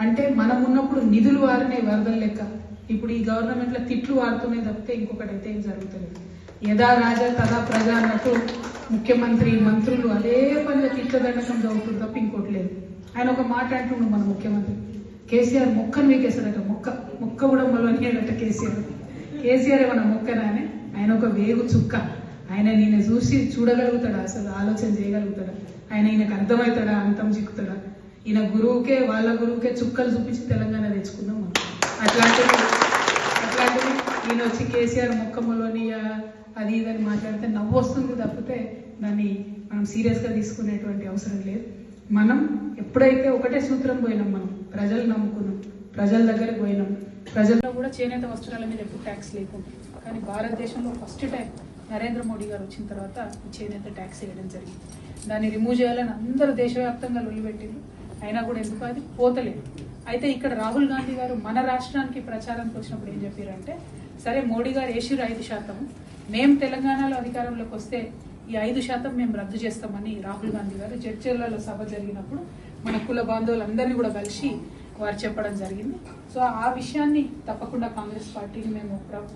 అంటే మనం ఉన్నప్పుడు నిధులు వారినే వరదల లెక్క. ఇప్పుడు ఈ గవర్నమెంట్లో తిట్లు వాడుతున్నాయి తప్పితే ఇంకొకటి అయితే ఏం జరుగుతుంది యథా రాజా తదా ప్రజా అన్నట్టు ముఖ్యమంత్రి మంత్రులు అదే పనిగా తిట్ల దండకం చదువుతుంది తప్ప ఇంకోటి లేదు. ఆయన ఒక మాట అంటుండు మన ముఖ్యమంత్రి. కేసీఆర్ మొక్కను వీకేస్తాడట మొక్క. మొక్క కూడా మొలవనియాడట కేసీఆర్. కేసీఆర్ ఏమన్నా మొక్కనానే ఆయన ఒక వేగు చుక్క. ఆయన నిన్ను చూసి చూడగలుగుతాడా? అసలు ఆలోచన చేయగలుగుతాడా? ఆయన ఈయనకు అర్థమవుతాడా? అంతం చిక్కుతాడా? ఈయన గురువుకే వాళ్ళ గురువుకే చుక్కలు చూపించి తెలంగాణ తెచ్చుకున్నాం అట్లాంటివి అట్లాంటివి ఈయన వచ్చి కేసీఆర్ మొక్కమ్మలోని అది ఇదని మాట్లాడితే నవ్వు వస్తుంది తప్పితే దాన్ని మనం సీరియస్గా తీసుకునేటువంటి అవసరం లేదు. మనం ఎప్పుడైతే ఒకటే సూత్రం పోయినాం మనం ప్రజలు నమ్ముకున్నాం ప్రజల దగ్గరికి పోయినాం ప్రజల్లో కూడా చేనేత వస్త్రాల మీద ఎప్పుడు ట్యాక్స్ లేకుండా. కానీ భారతదేశంలో ఫస్ట్ టైం నరేంద్ర మోడీ గారు వచ్చిన తర్వాత చేనేత ట్యాక్స్ వేయడం జరిగింది. దాన్ని రిమూవ్ చేయాలని అందరూ దేశవ్యాప్తంగా లొల్లిపెట్టింది అయినా కూడా ఎందుకు అది? పోతలేదు. అయితే ఇక్కడ రాహుల్ గాంధీ గారు మన రాష్ట్రానికి ప్రచారానికి వచ్చినప్పుడు ఏం చెప్పారంటే సరే మోడీ గారు వేసిరు ఐదు శాతం మేము తెలంగాణలో అధికారంలోకి వస్తే ఈ ఐదు శాతం మేము రద్దు చేస్తామని రాహుల్ గాంధీ గారు జడ్చర్లలో సభ జరిగినప్పుడు మన కుల బాంధవులందరినీ కూడా కలిసి వారు చెప్పడం జరిగింది. సో ఆ విషయాన్ని తప్పకుండా కాంగ్రెస్ పార్టీని మేము ప్ర-